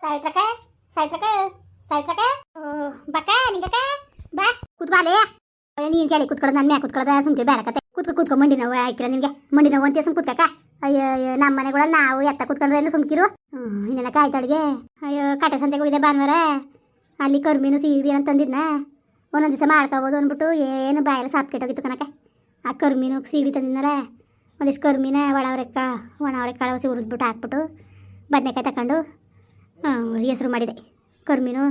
ಸಾವಿತ್ರಕ್ಕ ಸಾವಿತ್ರಕ್ಕ ಸಾವಿತ್ರಕ್ಕ ಬಕ್ಕ, ನಿಂಗಕ್ಕ? ಬಾ ಕುತ್ಬಾಲೆ ನೀನು ಕೇಳಿ, ಕುತ್ಕೊಳ್ಳೋದು ನನ್ನ ಮ್ಯಾಗ ಕುತ್ಕೊಳ್ಳೋದ ಸುಮ್ಕೆ ಬೇಡ ಕತೆ. ಕುತ್ಕೊ ಕುತ್ಕೊ, ಮಂಡಿ ನೋವು ಆಯ್ಕಿಲ್ಲ ನಿನ್ಗೆ. ಮಂಡಿ ನೋವು ಅಂತ ಸುಮ್ ಕುತ್ಕಕ್ಕ. ಅಯ್ಯೋ ಅಯ್ಯೋ ನಮ್ಮ ಮನೆಗಳಲ್ಲಿ ನಾವು ಎತ್ತ ಕುತ್ಕೊಂಡ್ರೆ ಸುಮ್ಕಿರು ಇನ್ನೆಲ್ಲ ಕಾಯ್ತಾಡಿಗೆ ಅಯ್ಯೋ, ಕಾಟೆ ಸಂತೆಗೆ ಹೋಗಿದೆ ಭಾನುವಾರ. ಅಲ್ಲಿ ಕರ್ಮೀನು ಸೀಗಡಿ ಅಂತ ತಂದಿದ್ನ. ಒಂದೊಂದು ದಿವಸ ಮಾಡ್ಕೋಬೋದು ಅಂದ್ಬಿಟ್ಟು ಏನು ಬಾಯಲ್ಲಿ ಸಾಪ್ ಕೆಟ್ಟೋಗಿತ್ತು ಕನಕ ಆ ಕರ್ಮೀನು ಸೀಗಡಿ ತಂದಿದ್ನಲ್ಲ. ಒಂದಿಷ್ಟು ಕರ್ಮೀನ ಒಳ ಅವರೆಕ್ಕ ಒಣ ಅವರೆಕಾಳು ಹಸಿ ಹುರಿದ್ಬಿಟ್ಟು ಹಾಕ್ಬಿಟ್ಟು ಬದನೆಕಾಯಿ ತಗೊಂಡು ಹೆಸ್ರು ಮಾಡಿದೆ. ಕರ್ಮೀನು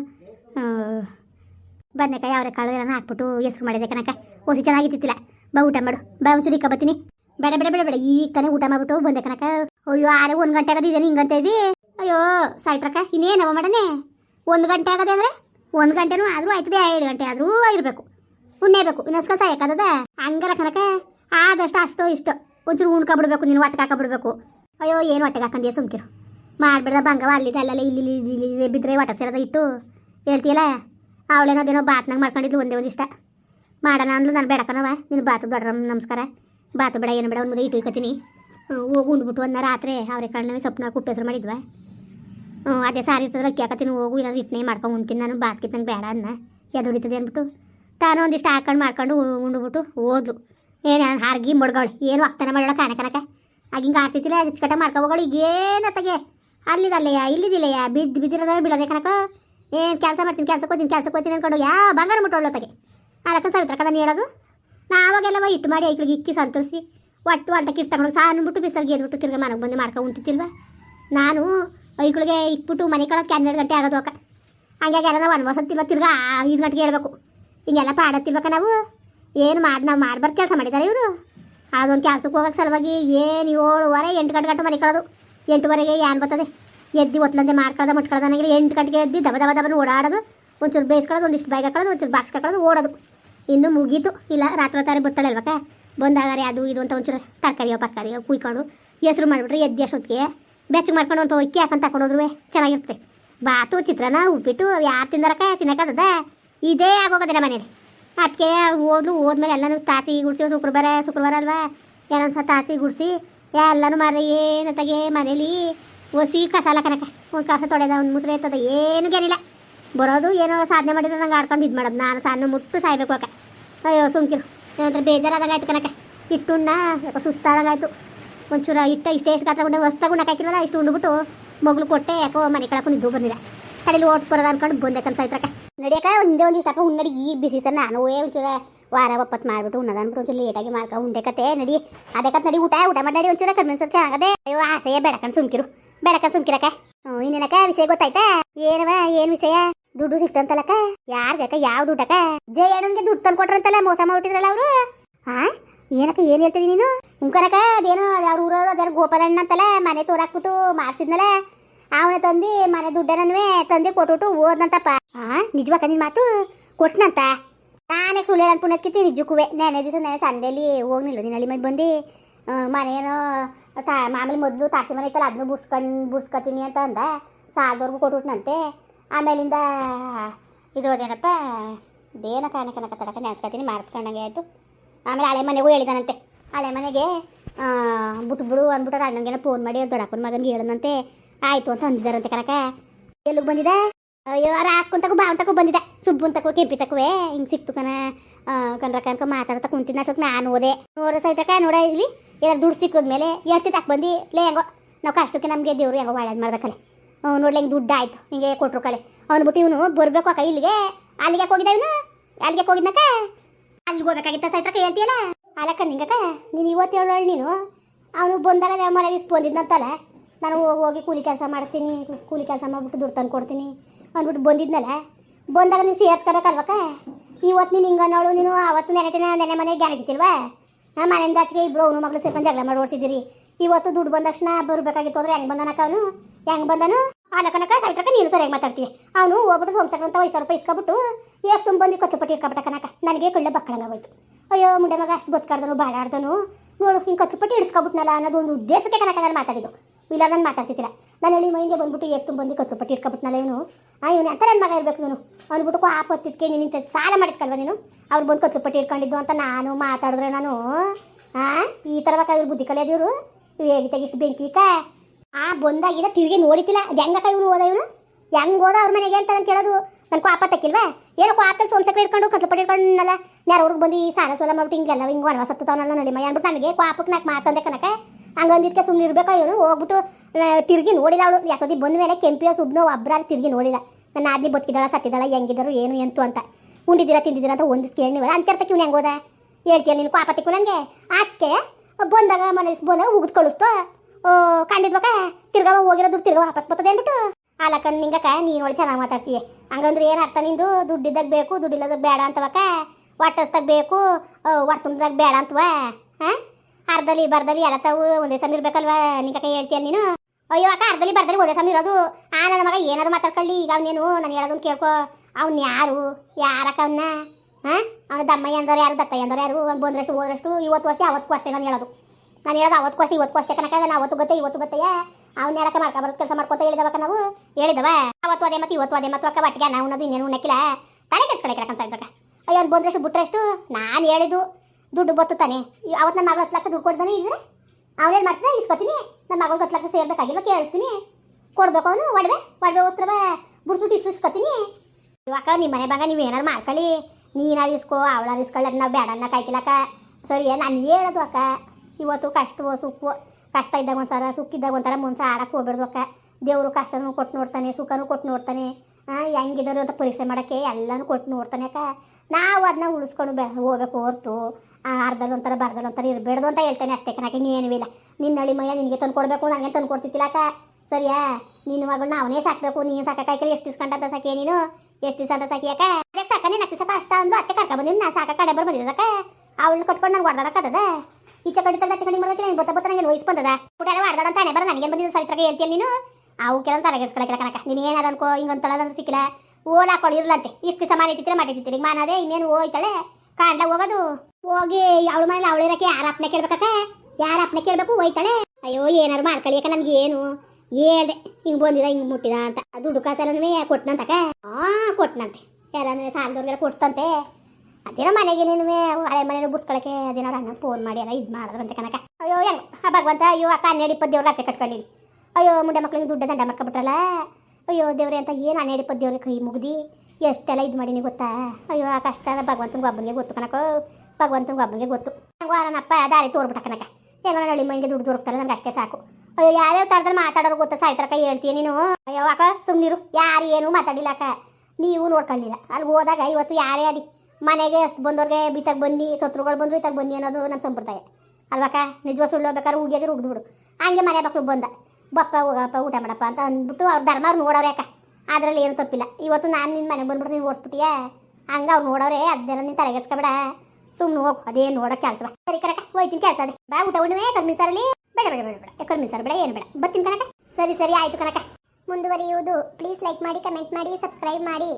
ಬದನೆಕಾಯಿ ಅವರ ಎಲ್ಲ ಹಾಕ್ಬಿಟ್ಟು ಹೆಸರು ಮಾಡಿದೆ ಕನಕ ಓಸಿ ಚೆನ್ನಾಗಿತ್ತಿಲ್ಲ ಬಾ, ಊಟ ಮಾಡು. ಬಾ, ಒಂಚೂರು ಇಕ್ಕ ಬತ್ತೀನಿ ಬೇಡ ಬೇಡ ಬೇಡ ಬೇಡ. ಈಗ ತಾನೇ ಊಟ ಮಾಡ್ಬಿಟ್ಟು ಬಂದೆ ಕನಕ ಅಯ್ಯೋ ಆರೆ ಒಂದು ಗಂಟೆ ಆಗದಿದ್ದೇನೆ ಹಿಂಗಂತ ಇದ್ದಿ. ಅಯ್ಯೋ, ಸಾಯ್ತ್ರಕ್ಕ ಇನ್ನೇನವ ಮಾಡನೆ ಒಂದು ಗಂಟೆ ಆಗದೆ ಅಂದರೆ? ಒಂದು ಗಂಟೆನೂ ಆದರೂ ಆಯ್ತದೆ, ಎರಡು ಗಂಟೆ ಆದರೂ ಇರಬೇಕು ಉಣ್ಣೇಬೇಕು ಇನ್ನೊಸ್ಕ ಸಾಯಕ್ಕದ ಹಂಗಲ್ಲ ಕನಕ ಆದಷ್ಟು ಅಷ್ಟೋ ಇಷ್ಟೋ. ಒಂಚೂರು ಉಣ್ಕೊಬಿಡ್ಬೇಕು, ನೀನು ಹೊಟ್ಟೆಗೆ ಹಾಕೊಬಿಡ್ಬೇಕು. ಅಯ್ಯೋ, ಏನು ಹೊಟ್ಟೆಗೆ ಹಾಕಂದಿಯ ಸುಮ್ಕಿರು. ಮಾಡ್ಬಿಡ್ದ ಬಂಗವ ಅಲ್ಲಿದೆ ಅಲ್ಲಲ್ಲ ಇಲ್ಲಿ ಇಲ್ಲಿ ಇಲ್ಲಿ ಇಲ್ಲಿ ಬಿದ್ದರೆ ಹೊಟ್ಟೆ ಸೇರದ ಇಟ್ಟು ಹೇಳ್ತೀಯಲ್ಲ? ಅವಳೇನೋದೇನೋ ಬಾತ್ನಾಗ ಮಾಡ್ಕೊಂಡಿದ್ಲು ಒಂದೇ ಒಂದಿಷ್ಟ. ಮಾಡೋಣ ಅಂದ್ಲು, ನಾನು ಬೇಡಕನವ ನೀನು ಬಾತು ದೊಡ್ಡ ನಮಸ್ಕಾರ. ಬಾತು ಬೇಡ, ಏನು ಬೇಡ, ಒಂದು ಮುದ್ದೆ ಇಟ್ಟು ಇಕ್ಕತ್ತೀನಿ ಹೋಗಿ ಉಂಡ್ಬಿಟ್ಟು ಒಂದ ರಾತ್ರಿ. ಅವ್ರೆ ಕಣ್ಣವೆ ಸೊಪ್ಪನ ಕುಪ್ಪು ಹೆಸರು ಮಾಡಿದ್ವ. ಹ್ಞೂ ಅದೇ ಸಾರಿ ಇರ್ತದ್ರೆ ಅಕ್ಕಿ ಹೋಗು ಏನಾದ್ರು ಇಟ್ನೇ ಮಾಡ್ಕೊಂಡು ಉಣ್ತೀನಿ ನಾನು. ಬಾತ್ಕಿತ್ ನಂಗೆ ಬೇಡ ಅನ್ನ ಎದು ಹೊಡಿತದೆ ಅಂದ್ಬಿಟ್ಟು ತಾನು ಒಂದಿಷ್ಟು ಹಾಕೊಂಡು ಮಾಡ್ಕೊಂಡು ಉಂಡ್ಬಿಟ್ಟು ಓದ್ಲು ಏನು ಹಾರ್ಗಿ ಮಡ್ಗವಳು ಏನು ಆಗ್ತಾನೆ ಮಾಡೋಣ ಕಾಣ ಆಗಿಂಗೆ ಆಗ್ತಿತ್ತಿಲ್ಲ, ಅದು ಅಚ್ಚುಕಟ್ಟ ಮಾಡ್ಕೊಬೋಗಳು ಈಗೇನು ಏನತ್ತಗೆ ಅಲ್ಲಿದಲ್ಲಯ್ಯ, ಇಲ್ಲಿದಿಲ್ಲಯ್ಯ ಬಿದ್ದು ಬಿದ್ದಿರೋದ ಬಿಡೋದೆ ಕಣಕ. ಏನು ಕೆಲಸ ಮಾಡ್ತೀನಿ, ಕೆಲಸ ಹೋಗ್ತೀನಿ ಕೆಲಸ ಹೋಗ್ತೀನಿ ಅನ್ಕೊಂಡು ಯಾವ ಬಂಗಾರ ಮುಟ್ಟೊಳ್ಳೋತಗೆ ತಗೆ ಅದಕ್ಕೆ ಸಾವಿತ್ರ ಕದ ಹೇಳೋದು? ನಾ ಅವಾಗೆಲ್ಲವ ಇಟ್ಟು ಮಾಡಿ ಐಕ್ಳಿಗೆ ಇಕ್ಕಿ ಸಂತೋರಿಸಿ, ಒಟ್ಟು ಅಂತ ಇಟ್ಟು ತಗೊಂಡು ಸಾನು ಬಿಟ್ಟು ಬಿಸಿಲಿಗೆ ಎದ್ಬಿಟ್ಟು ತಿರ್ಗಿ ಮನೆಗೆ ಬಂದು ಮಾಡ್ಕೊಂಡು ಉಂಟಿತ್ತಿಲ್ವ ನಾನು ಐಕ್ಳಿಗೆ ಇಕ್ಬಿಟ್ಟು ಮನೆ ಕಳೋದು ಹನ್ನೆರಡು ಗಂಟೆ ಆಗೋದು ಅಕ್ಕ ಹಂಗಾಗಿ ಎಲ್ಲ ನಾವು ಅನ್ವಸತ್ತಿಲ್ವ ತಿರ್ಗಾ ಐದು ಗಂಟೆಗೆ ಹೇಳ್ಬೇಕು. ಹಿಂಗೆಲ್ಲ ಪಾಡತ್ತಿಲ್ವಕ್ಕ ನಾವು? ಏನು ಮಾಡಿ ನಾವು ಮಾಡ್ಬಾರ್ದು ಕೆಲಸ ಮಾಡಿದ್ದಾರೆ ಇವರು? ಅದೊಂದು ಕೆಲಸಕ್ಕೆ ಹೋಗಕ್ಕೆ ಸಲುವಾಗಿ ಏನು ಏಳುವರೆ ಎಂಟು ಗಂಟೆ ಗಂಟೆ ಮನೆ ಕಳೋದು. ಎಂಟುವರೆಗೆ ಏನು ಬರ್ತದೆ? ಎದ್ದು ಒತ್ಲಂದೆ ಮಾಡ್ಕೊಳ್ದ, ಮುಟ್ಕೊಳ್ದ ನನಗೆ ಎಂಟು ಗಂಟೆಗೆ ಎದ್ದು ದಬ ದಬ ದಬನ ಓಡಾಡೋದು, ಒಂಚೂರು ಬೇಯಿಸ್ಕೊಳ್ಳೋದು ಒಂದಿಷ್ಟು ಬೈಕ್ ಹಾಕೊಳ್ಳೋದು ಒಂಚೂರು ಬಾಕ್ಸ್ ಹಾಕೊಳ್ಳೋದು ಓಡೋದು. ಇನ್ನು ಮುಗೀತು. ಇಲ್ಲ, ರಾತ್ರಿ ಹೊತ್ತಾರೆ ಬತ್ತಾಳೆ ಅಲ್ವಕ್ಕ ಬಂದಾಗಾರೆ ಅದು ಇದು ಅಂತ ಒಂಚೂರು ತರಕಾರಿಯೋ, ಪರ್ಕಾರಿಯೋ ಕುಯ್ಕೊಂಡು ಹೆಸ್ರು ಮಾಡಿಬಿಟ್ರೆ ಎದ್ದು ಅಷ್ಟೊತ್ತಿಗೆ. ಬೆಚ್ಚಗೆ ಮಾಡ್ಕೊಂಡು ಒಂದು ಒಕ್ಕಿ ಹಾಕೊಂಡು ತಗೊಂಡೋದ್ರು ಚೆನ್ನಾಗಿರುತ್ತೆ. ಬಾತು, ಚಿತ್ರಾನ್ನ, ಉಪ್ಪಿಟ್ಟು, ಯಾರು ತಿಂದಾರಕ್ಕ ತಿನ್ನಕ್ಕದ ಇದೇ ಆಗೋಗೋದಿಲ್ಲ ಮನೇಲಿ. ಅದಕ್ಕೆ ಓದ್ಲು ಹೋದ್ಮೇಲೆ ಎಲ್ಲನೂ ತಾಸಿ ಗುಡಿಸಿ, ಶುಕ್ರವಾರ ಶುಕ್ರವಾರ ಅಲ್ವಾ? ಏನೊಂದು ಸಹ ತಾಸಿ ಗುಡಿಸಿ ಎಲ್ಲನೂ ಏನು ತಗೆ ಮನೇಲಿ? ಒಸಿ ಕಸಾಲ ಕನಕ ಒಂದು ಕಸ ತೊಡೆದ ಒಂದು ಮುಸ್ರೆ ಎತ್ತದ, ಏನು ಗೆನಿಲ್ಲ ಬರೋದು ಏನೋ ಸಾಧನೆ ಮಾಡಿದ್ರೆ ನಂಗೆ ಆಡ್ಕೊಂಡು ಇದು ಮಾಡೋದು. ನಾನು ಸಣ್ಣ ಮುಟ್ಟು ಸಾಯ್ಬೇಕು ಅಕ್ಕ. ಅಯ್ಯೋ, ಸುಮ್ಕಿರು. ಏನಂದ್ರೆ ಬೇಜಾರಾದಂಗೆ ಆಯ್ತು ಕನಕ ಇಟ್ಟುಣ್ಣ ಯಾಕೋ ಸುಸ್ತಾದಂಗಾಯ್ತು. ಒಂಚೂರ ಇಟ್ಟ, ಇಷ್ಟೇ ಎಷ್ಟು ಗಾತ್ರ ಉಂಡೆ ಹೊಸ್ತಾಗ ಉಣ್ಣಕ್ಕೆ ಇಷ್ಟು ಉಂಡ್ಬಿಟ್ಟು ಮಗಳು ಕೊಟ್ಟೆ, ಯಾಕೋ ಮನೆ ಕಳಕು ಇದ್ದು ಬಂದಿಲ್ಲ. ಕಡೆಯಲ್ಲಿ ಓಟ್ ಬರೋದು ಅನ್ಕೊಂಡು ಬಂದೆ ಕನ್ಸಾಯ್ತಕ್ಕ ನಡಿಯಕ್ಕ ಒಂದೇ ಒಂದು ಇಷ್ಟ ಉನ್ನಡಿ ಈಗ ಬಿಸಿ ಸರ್ ನಾನು ಒಂಚೂರ ವಾರ ಒಪ್ಪತ್ತು ಮಾಡ್ಬಿಟ್ಟು ಉಣ್ಣದ ಅಂದ್ಬಿಟ್ಟು ಒಂಚೂರು ಲೇಟಾಗಿ ಮಾಡ್ಕೊ, ಉಂಡೆ ಕತೆ ನಡಿ. ಅದೇ ಕತ್ ನಡಿ, ಊಟ ಊಟ ಮಾಡಿ ಒಂಚೂರ ಕನ್ವಿನ್ಸರ್ ಸರ್ ಚೆನ್ನಾಗದೆ ಅಯ್ಯೋ, ಆಸೆಯ ಬೇಡಕಂಡು ಸುಮ್ಕಿರು. ಬೇಡಕ ಸುಮ್ಕಿರಕ ಹ್ಞೂ, ಇನ್ನೇನಕ್ಕ ವಿಷಯ ಗೊತ್ತಾಯ್ತಾ? ಏನವ, ಏನ್ ವಿಷಯ? ದುಡ್ಡು ಸಿಕ್ತಂತಲಕ ಯಾರ್ಗಕ್ಕ ಯಾವ ದುಡ್ಡಕ ಜಯ ಅಣ್ಣನ್ಗೆ ದುಡ್ಡು ತಂದು ಕೊಟ್ರಂತಲ್ಲ ಮೋಸ ಮಾಡ್ಬಿಟ್ಟಿದ್ರಲ್ಲ ಅವರು? ಹಾ ಏನಕ್ಕ, ಏನ್ ಹೇಳ್ತಿದೀನಿ ನೀನು? ಉಂಕರಕ ಅದೇನೋ ಅವ್ರ ಊರವ್ರು ಅದ್ರ ಗೋಪಾಲಣ್ಣ ಅಂತಲ್ಲ ಮನೆ ತೋರಾಕ್ಬಿಟ್ಟು ಮಾಡ್ಸಿದ್ನಲ್ಲ. ಅವನ ತಂದಿ ಮನೆ ದುಡ್ಡನನ್ವೇ ತಂದು ಕೊಟ್ಬಿಟ್ಟು ಓದ್ನಂತಪ್ಪ. ಹಾ ನಿಜವಾಕ ನಿನ್ ಮಾತು? ಕೊಟ್ನಂತ? ನಾನೇ ಸುಳ್ಳು ಹೇಳನ್ ಪುಣ್ಯತ್ಕಿತಿ ನಿಜಕ್ಕೂವೆ ನೆನೆ ದಿವಸ ನೆನೆ ಸಂದೇಲಿ ಹೋಗಿ ನಿಲ್ಲ ನೀನು ಮನೆ ಬಂದು? ಮನೇನೋ ತಾ, ಮಾಮೂಲಿ ಮೊದಲು ತಾಸಿ ಮನೆ ಇತ್ತಲ್ಲ ಅದನ್ನು ಬುಡ್ಸ್ಕೊಂಡು, ಬುಡ್ಸ್ಕೊತೀನಿ ಅಂತ ಅಂದ. ಸಾಲದವ್ರಿಗೂ ಕೊಟ್ಬಿಟ್ನಂತೆ. ಆಮೇಲಿಂದ ಇದು ಅದೇನಪ್ಪ ದೇನ ಕಾರಣ ಕನಕ ತಡಕ ನೆನ್ಸ್ಕೊತೀನಿ ಮಾರ್ತ್ಕೊಂಡಂಗೆ ಆಯಿತು. ಆಮೇಲೆ ಹಳೆ ಮನೆಗೂ ಹೇಳಿದನಂತೆ. ಹಳೆ ಮನೆಗೆ ಬಿಟ್ಬಿಡು ಅಂದ್ಬಿಟ್ಟು ಅಣ್ಣಂಗೆನ ಫೋನ್ ಮಾಡಿ ದೊಡ್ಡಪ್ಪನ ಮಗನಿಗೆ ಹೇಳದಂತೆ ಆಯಿತು ಅಂತ ಅಂದಿದ್ದಾರಂತೆ ಕನಕ. ಎಲ್ಲಿಗೆ ಬಂದಿದೆ? ಅಯ್ಯೋ ರಾಕೊಂತಕ್ಕೂ ಬಾವಂತಕ್ಕೂ ಬಂದಿದೆ. ಸುಬ್ಬುಂತಕ್ಕೂ ಕೆಂಪಿ ತಕ್ಕುವೆ ಹಿಂಗೆ ಸಿಕ್ತು ಕಣ. ಕನ್ರ ಕನಕ ಮಾತಾಡ್ತಾ ಕುಂತಿದ್ದ ಅಷ್ಟೊತ್ತು ನಾನು ಓದೆ ನೋಡೋ ಸಹಿತಕ್ಕ ನೋಡ ಇಲ್ಲಿ. ಏನಾರು ದುಡ್ಡು ಸಿಕ್ಕಿದ್ಮೇಲೆ ಎಷ್ಟು ತಕ್ಕ ಬಂದು? ಲೇ, ಹೆಂಗೋ. ನಾವು ಕಷ್ಟಕ್ಕೆ ನಮಗೆ ದೇವ್ರು ಹೆಂಗೋ ಒಳ್ಳೇದು ಮಾಡ್ದಕ್ಕಲೆ ನೋಡ್ಲಿ, ಹಿಂಗೆ ದುಡ್ಡು ಆಯಿತು. ಹಿಂಗೆ ಕೊಟ್ರು ಕಲೆ ಅಂದ್ಬಿಟ್ಟು ಇವನು ಬರಬೇಕು ಅಕ್ಕ ಇಲ್ಲಿಗೆ. ಅಲ್ಲಿಗೆ ಹೋಗಿದ್ದ ಇವನು? ಅಲ್ಲಿಗೆ ಹೋಗಿದ್ನಕ್ಕ? ಅಲ್ಲಿಗೆ ಹೋಗ್ಬೇಕಾಗಿತ್ತ ಸಹಿತಕ್ಕ ಹೇಳ್ತೀಯಲ್ಲ? ಅಲ್ಲಕ್ಕ ನಿಂಗಕ್ಕ, ನೀನು ಇವತ್ತು ಹೇಳೋಳು ನೀನು. ಅವನು ಬಂದಾಗ ಮನೆಗೆ ಇಸ್ಕೊಂಡಿದ್ದಂತಲ್ಲ ನಾನು ಹೋಗಿ ಹೋಗಿ ಕೂಲಿ ಕೆಲಸ ಮಾಡ್ತೀನಿ, ಕೂಲಿ ಕೆಲಸ ಮಾಡಿಬಿಟ್ಟು ದುಡ್ಡು ತಂದು ಕೊಡ್ತೀನಿ ಅಂದ್ಬಿಟ್ಟು ಬಂದಿದ್ನಲ್ಲ, ಬಂದಾಗ ನೀವು ಸೇರ್ಸ್ಕೋಬೇಕಲ್ವಕ್ಕ? ಇವತ್ತು ನೀನು ಹಿಂಗೆ ಅನ್ನೋಳು, ನೀನು ಅವತ್ತು ನೆನೆ ದಿನ ನೆನೆ ಮನೆಗೆ ಗ್ಯಾರಂಟಿಲ್ವಾ ನಮ್ಮ ಮನೆಯಿಂದ ಆಚೆಗೆ ಇಬ್ಬರು ಅವನು ಮಗಳು ಸೇರ್ಕೊಂಡು ಜಗಳ ಮಾಡಿ ಓಡಿಸಿದ್ದೀರಿ. ಇವತ್ತು ದುಡ್ಡು ಬಂದ ತಕ್ಷಣ ಬರಬೇಕಾಗಿತ್ತು ಅಂದ್ರೆ ಹೆಂಗೆ ಬಂದನಕ್ಕ ಅವನು? ಹೆಂಗೆ ಬಂದನು? ಆಲಕನಕ ಸೈಟ್ರಕ ನೀನು ಸರಿಯಾಗಿ ಮಾತಾಡ್ತೀವಿ ಅವನು ಹೋಗ್ಬಿಟ್ಟು ಸೋಮಸಕ್ರಂತ ಐದು ಸಾವಿರ ರೂಪಾಯಿ ಇಸ್ಕೊಬಿಟ್ಟು ಏಕ್ ತುಂಬ ಬಂದು ಕಚ್ಚುಪಟ್ಟಿ ಇಟ್ಕೊಬಿಟ್ಟ ಕನಕ ನನಗೆ ಕೊಳ್ಳೆ ಬಕ್ಕಳಂಗ ಹೋಯ್ತು. ಅಯ್ಯೋ, ಮುಂಡೆ ಮಗ ಅಷ್ಟು ಬದುಕಾಡ್ದನು ಬಾಡಾಡ್ದನು ನೋಡು, ಹಿಂಗೆ ಕಚ್ಚುಪಟ್ಟಿ ಇಡ್ಸ್ಕೊಬಿಟ್ನಲ್ಲ ಅನ್ನೋದು ಒಂದು ಉದ್ದೇಶಕ್ಕೆ ಕನಕ ನಾನು ಮಾತಾಡಿದ್ದು. ಇಲ್ಲ ನಾನು ಮಾತಾಡ್ತಿದ್ದಿಲ್ಲ. ನಾನು ಹೇಳಿ ಮೈಂಗೆ ಬಂದ್ಬಿಟ್ಟು ಎತ್ತು ಬಂದು ಕತ್ತು ಪಟ್ಟಿ ಇಟ್ಕೊಬಿಟ್ನಲ್ಲ ಇವನು. ಆ, ಇವನು ಅಂತ ನನ್ನ ಮಗ ಇರಬೇಕು ಇವನು ಅಂದ್ಬಿಟ್ಟು ಆ ಪತ್ತಿದ್ಕೆ ನೀನು ಸಾಲ ಮಾಡಿದ್ಕಲ್ವ ನೀನು? ಅವ್ರು ಬಂದು ಕತ್ತು ಪಟ್ಟಿ ಇಟ್ಕೊಂಡಿದ್ದು ಅಂತ ನಾನು ಮಾತಾಡಿದ್ರೆ ನಾನು ಹಾಂ ಈ ಥರ ಬೇಕಾದ್ರೆ ಬುದ್ಧಿ ಇವು ಹೇಗೆ ತೆಗಿಷ್ಟು ಬೆಂಕಿ ಕಾ? ಆ ಬಂದಾಗಿಲ್ಲ ತಿರುಗಿ ನೋಡಿತಿಲ್ಲ. ಅದು ಹೆಂಗಕ್ಕ ಇವನು ಹೋದ ಇವನು? ಹೆಂಗೆ ಹೋದ ಅವ್ರ ಮನೆಗೆ ಅಂತ ನಾನು ಕೇಳೋದು? ನನ್ ಕೋಪ ತಕ್ಕಿಲ್ವಾ ಏನೋ ಕೋಪದಲ್ಲಿ ಸೋಮ್ಸಕ್ರೆ ಇಟ್ಕೊಂಡು ಕತ್ಲಪಟ್ಟಿ ಇಟ್ಕೊಂಡಲ್ಲ ಯಾರು ಅವ್ರಿಗೆ ಬಂದು ಈ ಸಾಲ ಸೋಲ ಮಾಡ್ಬಿಟ್ಟು ಹಿಂಗೆಲ್ಲ ಹಿಂಗೆ ನಡಿಮ ನೋಡಿ ಮೈ ಅಂದ್ಬಿಟ್ಟು ನನಗೆ ಕೋಪಕ್ಕೆ ನಾಲ್ಕು ಮಾತಂದೆ ಕನಕ. ಹಂಗಂದಿದ್ಕೆ ಸುಮ್ಮನೆ ಇರಬೇಕೋ ಇವನು? ಹೋಗ್ಬಿಟ್ಟು ತಿರುಗಿ ನೋಡಿಲ್ಲ ಅವಳು. ಯಸೋದಿ ಬಂದ ಮೇಲೆ ಕೆಂಪಿಯೋ, ಸುಬ್ನೋ ಒಬ್ಬರಾರು ತಿರ್ಗಿ ನೋಡಿಲ್ಲ. ನನ್ನ ಆದ್ಲಿ ಬದುಕಿದಾಳ, ಸತ್ತಿದಾಳ, ಹೆಂಗಿದ್ರು, ಏನು ಎಂತು ಅಂತ. ಉಂಡಿದ್ದೀರಾ, ತಿಂದಿದ್ದೀರಾ ಅಂತ ಒಂದಿಸ್ ಅಂತ ಅಂತರ್ತ ಇವ್ನು ಹೆಂಗೋದ ಹೇಳ್ತೀಯ ನೀನು ತಿಕ್ಕು ನನಗೆ ಅದಕ್ಕೆ ಬಂದಾಗ ಮನೆ ಬಂದಾಗ ಉಗಿದ್ ಕಳಿಸ್ತು. ಕಂಡಿದ್ವಕ ತಿರ್ಗಾ ಹೋಗಿರೋ ದುಡ್ಡು ತಿರ್ಗ ವಾಪಸ್ ಬರ್ತದೆ ಅಂದ್ಬಿಟ್ಟು. ಅಲ್ಲಕ್ಕ ನಿಂಗಕ್ಕ ನೀನು ಒಳ್ಳೆ ಚೆನ್ನಾಗಿ ಮಾತಾಡ್ತೀಯ. ಹಂಗಂದ್ರೆ ಏನು ಅರ್ಥ ನಿಂದು? ದುಡ್ಡಿದ್ದಾಗ ಬೇಕು, ದುಡ್ಡಿಲ್ಲದಾಗ ಬೇಡ ಅಂತವಕ್ಕ ಒಟ್ಟಸ್ದಾಗ ಬೇಕು ಹೊರ್ತುಂಬದಾಗ ಬೇಡ ಅಂತವ. ಹಾಂ? ಅರ್ಧಲಿ ಬರ್ದಲಿ ಎಲ್ಲ ತಾವು ಒಂದೇ ಸಮ ಇರ್ಬೇಕಲ್ವಾ? ಕೈ ಹೇಳ್ತೀಯ ನೀನು? ಅಯ್ಯೋ ಅಕ್ಕ ಅರ್ಧಲಿ ಬರ್ದಲಿ ಒಂದೇ ಸಮ ಇರೋದು. ಆ, ನನ್ನ ಮಗ ಏನಾದ್ರು ಮಾತಾಡ್ಕೊಳ್ಳಿ. ಈಗ ಅವನೇನು ನಾನು ಹೇಳೋದನ್ನು ಕೇಳ್ಕೊ. ಅವ್ನು ಯಾರು? ಯಾರಕ್ಕ ಅವನ್ನ ಹಾಂ ಅವನ ದಮ್ಮಯ್ಯ ಅಂದ್ರೆ ಯಾರು, ದತ್ತಯ್ಯ ಅಂದ್ರೆ ಯಾರು? ಅವ್ನು ಬಂದ್ರಷ್ಟು, ಹೋದ್ರಷ್ಟು, ಇವತ್ತು ಅಷ್ಟೇ ಅವತ್ತು ಅಷ್ಟೇ ನಾನು ಹೇಳೋದು. ನಾನು ಹೇಳೋದು ಅವತ್ತು ಅಷ್ಟೇ ಇವತ್ತು ಅಷ್ಟೇ ಕನಕ ನಾನು ಅವತ್ತು ಗೊತ್ತೇ, ಇವತ್ತು ಗೊತ್ತಯ್ಯ ಅವ್ನ ಯಾರಕ್ಕ ಮಾಡ್ಕೊಬಾರ್ದು ಕೆಲಸ ಮಾಡ್ಕೊತ ಹೇಳಿದವಕ್ಕ ನಾವು? ಹೇಳಿದವ? ಅವತ್ತು ಅದೇ ಮತ್ತೆ ಇವತ್ತು ಅದೇ ಮತ್ತು ಅಕ್ಕ ಒಟ್ಟಿಗೆ ನಾವು ಅನ್ನೋದು ಇನ್ನೇನು ಉಣ್ಣಕ್ಕಿಲ್ಲ. ತಲೆ ಕೆಡ್ಸ್ಕೊಳಕ್ಕೆ ಅಯ್ಯೋ, ಅವ್ನು ಬಂದ್ರಷ್ಟು ಬಿಟ್ರಷ್ಟು ನಾನು ಹೇಳಿದ್ದು ದುಡ್ಡು ಬತ್ತು ತಾನೆ. ಅವತ್ತು ನನ್ನ ಮಗಳು ಹತ್ತು ಲಕ್ಷ ದುಡ್ಡು ಕೊಡ್ತಾನೆ ಇದ್ರೆ ಅವನೇನು ಮಾಡ್ತಾನೆ ಇಸ್ಕೊತೀನಿ. ನನ್ನ ಮಗಳು ಹತ್ತು ಲಕ್ಷ ಸೇರ್ಬೇಕಾಗಿಲ್ಲ ಕೇಳಿಸ್ತೀನಿ. ಕೊಡ್ಬೇಕು ಅವನು ಒಡವೆ. ಒಡವೆ ವಸ್ತ್ರವ ಬುಡ್ಸ್ಬಿಟ್ಟು ಇಸ್ಕೊತೀನಿ. ಇವಾಗ ನಿಮ್ಮ ಮನೆ ಭಾಗ ನೀವು ಏನಾರು ಮಾಡ್ಕೊಳ್ಳಿ. ನೀನಾರು ಇಸ್ಕೋ, ಅವಳಾರು ಇಸ್ಕೊಳ್ಳಿ ನಾವು ಬೇಡನ್ನ ಕಾಯ್ಕಿಲಕ್ಕ ಸರಿ ನಾನು ಹೇಳೋದು ಅಕ್ಕ? ಇವತ್ತು ಕಷ್ಟವೋ ಸುಖವೋ ಕಷ್ಟ ಇದ್ದಾಗ ಒಂಥರ ಸುಖ ಇದ್ದಾಗ ಒಂಥರ ಮುಂಚೆ ಆಡಕ್ಕೆ ಹೋಗ್ಬಾರ್ದು ಅಕ್ಕ. ದೇವರು ಕಷ್ಟನೂ ಕೊಟ್ಟು ನೋಡ್ತಾನೆ, ಸುಖನೂ ಕೊಟ್ಟು ನೋಡ್ತಾನೆ. ಹೆಂಗಿದ್ದಾರೆ ಅಂತ ಪರೀಕ್ಷೆ ಮಾಡೋಕ್ಕೆ ಎಲ್ಲನೂ ಕೊಟ್ಟು ನೋಡ್ತಾನೆ ಅಕ್ಕ. ನಾವು ಅದನ್ನ ಉಳಿಸ್ಕೊಂಡು ಬೆ, ಹೋಗ್ಬೇಕು ಹೊರ್ತು. ಅರ್ಧದ ಒಂಥರ ಬರ್ದಲ್ಲಿ ಒಂಥರ ಇರಬೇಡ್ದು ಅಂತ ಹೇಳ್ತೇನೆ ಅಷ್ಟೇ ಕಣಕ್ಕೆ ಇನ್ನೇನೂ ಇಲ್ಲ. ನಿನ್ನ ನಳಿ ಮಯ್ಯ ನಿನಗೆ ತಂದು ಕೊಡಬೇಕು ನನಗೆ ತಂದು ಕೊಡ್ತಿತ್ತಿಲ್ಲ ಅಕ್ಕ? ಸರಿಯಾ? ನಿನ್ನ ಮಗಳನ್ನ ಅವನೇ ಸಾಕಬೇಕು, ನೀನು ಸಾಕಾಯ್ಕಲ್ಲಿ ಎಷ್ಟು ದಿವ್ಸ ಸಾಕಿಯ ನೀನು? ಎಷ್ಟು ದಿವಸ ಅಂತ ಸಾಕಿಯಾಕ ಅದೇ ನೀನು ಅಕ್ಕಿ ದಿವಸ ಅಷ್ಟ ಅಂದು ಅತ್ತೆ ಕರ್ಕ ಬಂದಿದ್ದು ನಾ ಸಾಕ ಕಡೆ ಬರ್ ಬಂದಿದ್ದಕ್ಕ ಅವಳನ್ನ ಕಟ್ಕೊಂಡು ನಂಗೆ ಹೊಡೆದಾಡಕ್ಕದ ಈಚೆ ಕಡೆ ಚಿಕ್ಕ ಆಚೆ ಕಡೆ ಮಾಡ್ಬೇಕಿಲ್ಲ, ನೀನು ಗೊತ್ತ ಗೊತ್ತ ನಂಗೆ ವಯಸ್ಸು ಬಂದದ? ಊಟ ಎಲ್ಲ ಅಂತಾನೆ ಅಂತ ಬರ ನನಗೆ ಬಂದಿದ್ದು ಸವಿತ್ರಾಗ ಹೇಳ್ತೀಯ ನೀನು? ಅವು ಕೆಲವು ತಲೆಗೆಡ್ಸ್ಕೊಳಕಿಲ್ಲ ಕಣಕ್ಕ, ನೀನು ಏನಾರು ಅನ್ಕೋ ಹಿಂಗಂತಲ್ಲ ಅಂದ್ರೆ ಸಿಕ್ಕಿಲ್ಲ. ಓಲ್ ಹಾಕೊಂಡು ಇರ್ಲಂತೆ. ಇಷ್ಟು ಸಮಾನ ಮಾನ ಇಟ್ಟಿದ್ರೆ ಮಾಡಿಟ್ಟಿರ್ತೀರಿ ಈಗ ಮಾನದೆ ಇನ್ನೇನು ಹೋಯ್ತಾಳೆ? ಕಾಂಡ ಹೋಗೋದು. ಹೋಗಿ ಅವಳ ಮನೇಲಿ ಅವಳಿರಕ್ಕೆ ಯಾರ ಅಪ್ಪನೆ ಕೇಳ್ಬೇಕಕ್ಕ ಯಾರ ಅಪ್ಪನೆ ಕೇಳ್ಬೇಕು? ಹೋಯ್ತಾಳೆ. ಅಯ್ಯೋ, ಏನಾರು ಮಾಡ್ಕೊಳ್ಳಿ ಯಾಕ ನನ್ಗೆ ಏನು? ಹೇಳ್ದೆ. ಹಿಂಗೆ ಬಂದಿದ, ಹಿಂಗೆ ಮುಟ್ಟಿದ ಅಂತ. ಅದು ಕಾಸಲ್ಲೇ ಕೊಟ್ನಂತಕ ಹಾ ಕೊಟ್ನಂತೆ. ಯಾರನ್ನ ಸಾಲದವ್ರಿಗೆಲ್ಲ ಕೊಡ್ತಂತೆ ಅದೇನೋ ಮನೆಗೆ ನೀನು ಹಳೆ ಮನೇಲಿ ಬುಡ್ಸ್ಕೊಳಕ್ಕೆ ಅದೇನಾರ ಅಣ್ಣ ಫೋನ್ ಮಾಡಿ ಎಲ್ಲ ಇದು ಮಾಡಿದ್ರಂತೆ ಕನಕ ಅಯ್ಯೋ, ಹೆಂಗ್ ಭಗವಂತ, ಅಯ್ಯೋ, ಅಕ್ಕ ಹನ್ನೆರಡು ಇಪ್ಪತ್ತು ದೇವ್ರ ಅತ್ತೆ ಕಟ್ಕೊಂಡಿನಿ. ಅಯ್ಯೋ, ಮುಂಡೆ ಮಕ್ಳಿಗೆ ದುಡ್ಡು ದಂಡ ಮಾಡ್ಕೊಬಿಟ್ರಲ್ಲ ಅಯ್ಯೋ ದೇವ್ರೆ ಅಂತ ಏನು ಹನ್ನೆರಡು ಇಪ್ಪತ್ತು ದೇವ್ರಿಗೆ ಕೈ ಮುಗ್ದು? ಎಷ್ಟೆಲ್ಲ ಇದು ಮಾಡಿನಿ ಗೊತ್ತಾ? ಅಯ್ಯೋ ಆ ಕಷ್ಟ ಭಗವಂತನ ಒಬ್ಬನಿಗೆ ಗೊತ್ತು ಕಣಕೋ ಭಗವಂತನ ಒಬ್ಬನಿಗೆ ಗೊತ್ತು. ವಾರನಪ್ಪ ದಾರಿ ತೋರ್ಬಿಟ್ಟ ಕನಕ ಏನೋ ನಳಿ ಮಂಗೆ ದುಡ್ಡು ದೊರಕ್ತಾರೆ ನಂಗೆ ಅಷ್ಟೇ ಸಾಕು. ಅಯ್ಯೋ, ಯಾವ್ಯಾವ ಥರದಲ್ಲಿ ಮಾತಾಡೋರು ಗೊತ್ತಾ? ಕೈ ಹೇಳ್ತೀಯ ನೀನು? ಅಯ್ಯೋ, ಅಕ್ಕ ಸುಮ್ಮನಿರು ಯಾರು ಏನು ಮಾತಾಡಿಲ್ಲ ಅಕ್ಕ. ನೀವು ನೋಡ್ಕೊಳ್ಳಿಲ್ಲ. ಅಲ್ಲಿ ಹೋದಾಗ ಇವತ್ತು ಯಾರೇ ಅದಿ? ಮನೆಗೆ ಅಷ್ಟು ಬಂದವ್ರಿಗೆ ಬಿತ್ತಾಗ ಬನ್ನಿ, ಶತ್ರುಗಳು ಬಂದರು ಇತ್ತಾಗ ಬನ್ನಿ ಅನ್ನೋದು ನಮ್ಮ ಸಂಪ್ರದಾಯ. ಅಲ್ವಾಕ ನಿಜವಾಗ ಸುಳ್ಳು ಬೇಕಾದ್ರೆ ಉಗಿಯಾಗಿ ಬಿಡು. ಹಂಗೆ ಮನೆ ಮಕ್ಳು ಬಂದ. ಬಪ್ಪ ಹೋಗಪ್ಪ ಊಟ ಮಾಡಪ್ಪ ಅಂತ ಅಂದ್ಬಿಟ್ಟು ಅವ್ರು ಧರ್ಮ ಅವ್ರು ನೋಡೋರು ಯಾಕ ಅದರಲ್ಲಿ ಏನು ತಪ್ಪಿಲ್ಲ. ಇವತ್ತು ನಾನು ನಿನ್ನ ಮನೆಗೆ ಬಂದ್ಬಿಟ್ಟು ನೀನು ಓಡಿಸ್ಬಿಟ್ಟಿಯಾ? ಹಂಗೆ ಅವ್ರು ನೋಡೋರೆ ಅದನ್ನೆಲ್ಲ ನೀನು ತಲೆಗೆಡ್ಸ್ಕೊಬೇಡ ಸುಮ್ಮನೆ ಹೋಗು ಅದೇನು ನೋಡೋ ಕೆಲಸ ಸರಿ ಕರೆಕ್ಟ್ ಹೋಯ್ತೀನಿ ಕೆಲಸ ಅದೇ. ಬಾ, ಊಟ ಉಣ್ಣುವೆ ಕಮ್ಮಿ ಸರಲಿ ಬೇಡ ಬೇಡ ಬೇಡ ಬೇಡ. ಕರ್ಮಿ ಸರ್ ಬೇಡ, ಏನು ಬೇಡ. ಬರ್ತೀನಿ ಕನಕ ಸರಿ ಸರಿ, ಆಯಿತು ಕನಕ ಮುಂದುವರಿಯುವುದು. ಪ್ಲೀಸ್ ಲೈಕ್ ಮಾಡಿ ಕಮೆಂಟ್ ಮಾಡಿ ಸಬ್ಸ್ಕ್ರೈಬ್ ಮಾಡಿ.